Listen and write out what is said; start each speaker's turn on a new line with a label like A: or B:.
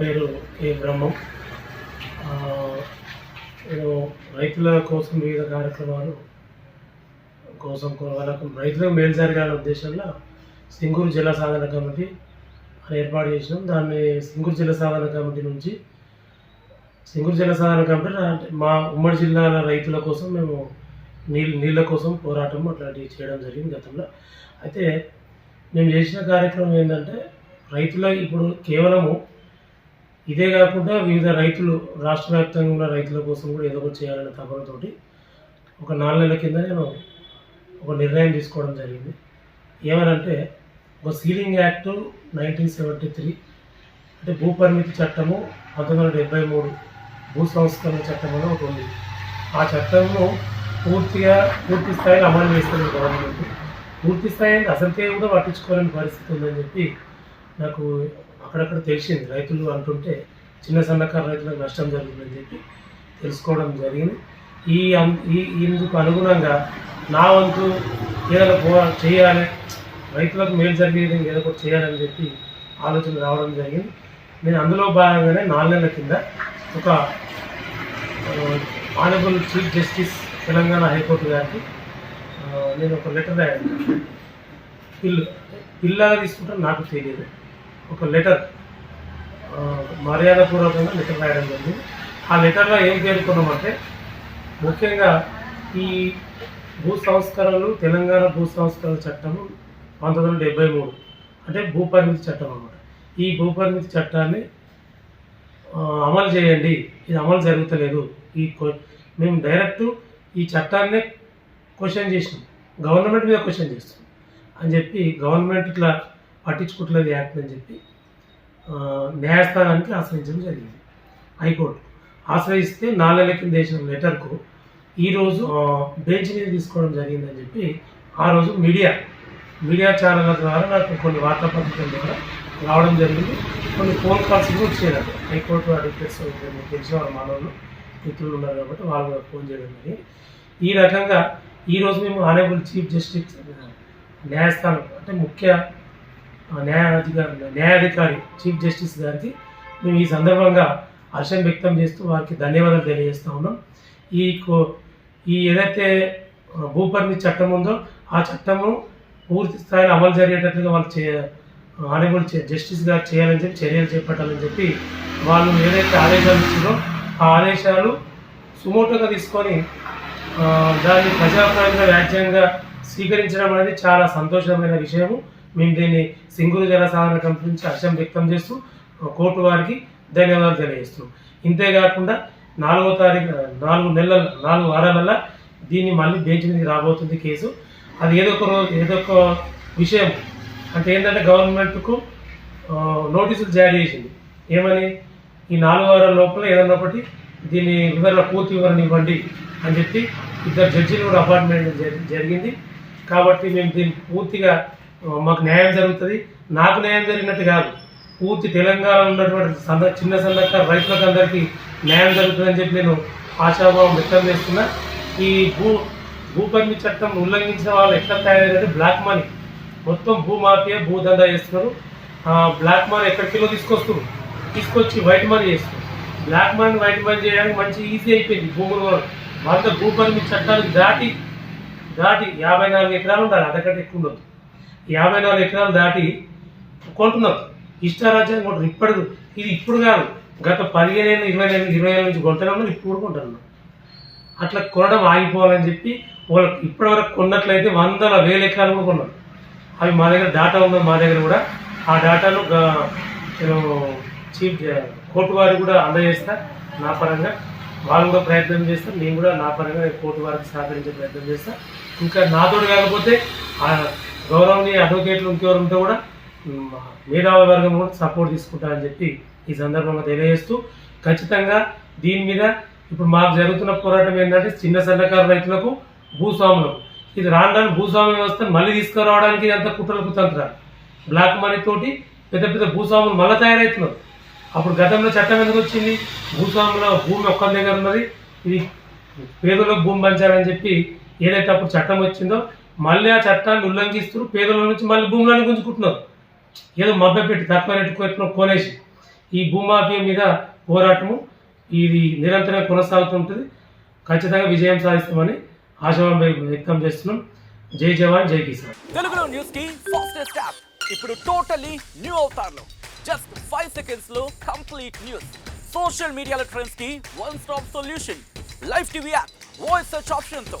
A: పేరు కే. బ్రహ్మం. నేను రైతుల కోసం వివిధ కార్యక్రమాలు కోసం వాళ్ళకు రైతులకు మేలు జరగాలనే ఉద్దేశంలో సింగూరు జిల్లా సాధన కమిటీ అని ఏర్పాటు చేసినాం. దాన్ని సింగూరు జిల్లా సాధన కమిటీ నుంచి సింగూరు జిల్లా సాధన కమిటీ అంటే మా ఉమ్మడి జిల్లాల రైతుల కోసం మేము నీళ్ళ నీళ్ళ కోసం పోరాటం అట్లాంటివి చేయడం జరిగింది గతంలో. అయితే మేము చేసిన కార్యక్రమం ఏంటంటే రైతుల ఇప్పుడు కేవలము ఇదే కాకుండా వివిధ రైతులు రాష్ట్ర వ్యాప్తంగా ఉన్న రైతుల కోసం కూడా ఏదో ఒకటి చేయాలనే తపనతోటి ఒక నాలుగు నెలల కింద నేను ఒక నిర్ణయం తీసుకోవడం జరిగింది. ఏమనంటే ఒక ceiling act nineteen seventy three అంటే భూ పరిమితి చట్టము పంతొమ్మిది వందల డెబ్బై మూడు భూ సంస్కరణ చట్టం అని ఒకటి ఉంది. ఆ చట్టంలో పూర్తిగా పూర్తి స్థాయిలో అమలు చేస్తుంది గవర్నమెంట్. పూర్తి స్థాయి అసలుకే కూడా పట్టించుకోలేని పరిస్థితి ఉందని చెప్పి నాకు అక్కడక్కడ తెలిసింది రైతులు అంటుంటే చిన్న సన్నకారు రైతులకు నష్టం జరుగుతుందని చెప్పి తెలుసుకోవడం జరిగింది. ఈ అం- ఈ ఇందుకు అనుగుణంగా నా వంతు ఏదైనా పో చేయాలి రైతులకు మేలు జరిగే విధంగా ఏదో ఒకటి చేయాలని చెప్పి ఆలోచన రావడం జరిగింది. నేను అందులో భాగంగానే నాలుగు నెలల కింద ఒక honourable chief justice Telangana high court గారికి నేను ఒక లెటర్ రాయాను పిల్లు పిల్లగా తీసుకుంటే నాకు తెలియదు. ఒక లెటర్ మర్యాదపూర్వకంగా లెటర్ రాయడం జరిగింది. ఆ లెటర్లో ఏం పేర్కొన్నామంటే ముఖ్యంగా ఈ భూ సంస్కరణలు తెలంగాణ భూ సంస్కరణ చట్టము పంతొమ్మిది వందల డెబ్బై మూడు అంటే భూ పరిమితి చట్టం అన్నమాట. ఈ భూ పరిమితి చట్టాన్ని అమలు చేయండి. ఇది అమలు జరుగుతలేదు. ఈ మేము డైరెక్ట్ ఈ చట్టాన్నే క్వశ్చన్ చేసినాం. గవర్నమెంట్ మీద క్వశ్చన్ చేస్తాం అని చెప్పి గవర్నమెంట్ ఇట్లా పట్టించుకోవట్లేదు యాక్ట్ అని చెప్పి న్యాయస్థానానికి ఆశ్రయించడం జరిగింది. హైకోర్టు ఆశ్రయిస్తే నాలుగు లెక్కన కింద వేసిన లెటర్కు ఈరోజు బెంచ్ మీద తీసుకోవడం జరిగిందని చెప్పి ఆ రోజు మీడియా మీడియా ఛానళ్ళ ద్వారా నాకు కొన్ని వార్తాపత్రికల ద్వారా రావడం జరిగింది. కొన్ని ఫోన్ కాల్స్ కూడా వచ్చేదాన్ని హైకోర్టు అడ్వకేట్స్ తెలిసిన వాళ్ళు మనోళ్ళు మిత్రులు ఉన్నారు కాబట్టి వాళ్ళు కూడా ఫోన్ చేయడం జరిగింది. ఈ రకంగా ఈరోజు మేము ఆనరబుల్ చీఫ్ జస్టిస్ న్యాయస్థానం అంటే ముఖ్య న్యాయాధికారి న్యాయాధికారి చీఫ్ జస్టిస్ గారికి మేము ఈ సందర్భంగా హర్షం వ్యక్తం చేస్తూ వారికి ధన్యవాదాలు తెలియజేస్తూ ఉన్నాం. ఈ కో- ఈ ఏదైతే ఆ, భూపరిమితి చట్టం ఉందో ఆ చట్టము పూర్తి స్థాయిలో అమలు జరిగేటట్లుగా వాళ్ళు చే ఆనరబుల్ జస్టిస్ గారు చేయాలని చెప్పి చర్యలు చేపట్టాలని చెప్పి వాళ్ళు ఏదైతే ఆదేశాలు ఇచ్చిందో ఆ ఆదేశాలు సుమోటోగా తీసుకొని దాన్ని ప్రజాప్రాయంగా రాజ్యాంగంగా స్వీకరించడం అనేది చాలా సంతోషమైన విషయము. మేము దీన్ని సింగూరు జనసాధారణ కమిటీ నుంచి హర్షం వ్యక్తం చేస్తూ కోర్టు వారికి ధన్యవాదాలు తెలియజేస్తున్నాం. ఇంతేకాకుండా నాలుగో తారీఖు నాలుగు నెలల నాలుగు వారాలలో దీన్ని మళ్ళీ బెంచ్ మీదకి రాబోతుంది కేసు. అది ఏదో ఒక రోజు ఏదో ఒక విషయం. అంటే ఏంటంటే గవర్నమెంట్కు నోటీసులు జారీ చేసింది. ఏమని? ఈ నాలుగు వారాల లోపల ఏదన్నా ఒకటి దీని వివరణ పూర్తి వివరణ ఇవ్వండి అని చెప్పి ఇద్దరు జడ్జీలు కూడా అపాయింట్మెంట్ జరిగింది. కాబట్టి మేము దీన్ని పూర్తిగా మాకు న్యాయం జరుగుతుంది. నాకు న్యాయం జరిగినట్టు కాదు. పూర్తి తెలంగాణ ఉన్నటువంటి సన్న చిన్న సన్నకారు రైతులకు అందరికీ న్యాయం జరుగుతుందని చెప్పి నేను ఆశాభావం వ్యక్తం చేస్తున్నా. ఈ భూ భూపరిమి చట్టం ఉల్లంఘించిన వాళ్ళు ఎట్లా తయారైందంటే బ్లాక్ మనీ. మొత్తం భూ మాఫియా భూ దందా చేస్తున్నారు. బ్లాక్ మనీ ఎక్కడికిలో తీసుకొస్తున్నారు? తీసుకొచ్చి వైట్ మనీ చేస్తున్నారు. బ్లాక్ మనీ వైట్ మనీ చేయడానికి మంచి ఈజీ అయిపోయింది భూములు కొనడం. భూ పరిమితి చట్టాలకు దాటి దాటి యాభై నాలుగు ఎకరాలు ఉండాలి. అదకంటే ఎక్కువ ఉండదు యాభై నాలుగు ఎకరాలు దాటి కొంటున్నారు. ఇష్టారాజ్యాన్ని కొంటారు ఇప్పటి ఇది ఇప్పుడు కాదు. గత పదిహేను ఇరవై ఏళ్ళు ఇరవై ఏళ్ళ నుంచి కొంటున్నాము ఉన్నారు. ఇప్పుడు కొంటున్నాం కొంటున్నారు. అట్లా కొనడం ఆగిపోవాలని చెప్పి వాళ్ళకి ఇప్పటివరకు కొన్నట్లయితే వందల వేల ఎకరాలు కూడా కొన్నారు. అవి మా దగ్గర డాటా ఉన్నది మా దగ్గర కూడా ఆ డాటాను నేను చీఫ్ కోర్టు వారికి కూడా అందజేస్తా నా పరంగా. వాళ్ళు కూడా ప్రయత్నం చేస్తారు. నేను కూడా నా పరంగా కోర్టు వారికి సహకరించే ప్రయత్నం చేస్తా. ఇంకా నాతోటి కాకపోతే గౌరవనీయ అడ్వకేట్లు ఇంకెవరు ఉంటే కూడా మ్, మేధావి వర్గం కూడా సపోర్ట్ తీసుకుంటారని చెప్పి ఈ సందర్భంగా తెలియజేస్తూ ఖచ్చితంగా దీని మీద ఇప్పుడు మాకు జరుగుతున్న పోరాటం ఏంటంటే చిన్న సన్నకారు రైతులకు భూస్వాములకు. ఇది రాను రాను భూస్వామ్య వ్యవస్థను మళ్ళీ తీసుకురావడానికి ఇదంతా కుట్రలు కుతంత్రాలు. బ్లాక్ మనీ తోటి పెద్ద పెద్ద భూస్వాములు మళ్ళీ తయారవుతున్నారు అప్పుడు గతంలో చట్టం ఎందుకు వచ్చింది? భూస్వాముల భూమి ఒక్క దగ్గర ఉన్నది. ఇది పేదలకు భూమి పంచాలని చెప్పి ఏదైతే అప్పుడు చట్టం వచ్చిందో మళ్ళీ ఆ చట్టాన్ని ఉల్లంఘిస్తారు పేదల నుంచి మళ్ళీ భూములను గుంజుకుంటున్నారు. ఏదో మభ్య పెట్టి తక్కువ రేటుకు కొనేసి ఈ భూమాఫియా మీద పోరాటము ఇది నిరంతరం కొనసాగుతుంటుంది ఖచ్చితంగా విజయం సాధిస్తామని ఆశాభావం వ్యక్తం చేస్తున్నాం. జై జవాన్ జై కిసాన్.
B: తెలుగులో న్యూస్కి ఫాస్టెస్ట్ యాప్ ఇప్పుడు టోటలీ న్యూ అవుతారు జస్ట్ ఫైవ్ సెకండ్స్లో కంప్లీట్ న్యూస్ సోషల్ మీడియాలో ట్రెండ్స్కి one stop solution live TV app voice search ఆప్షన్తో.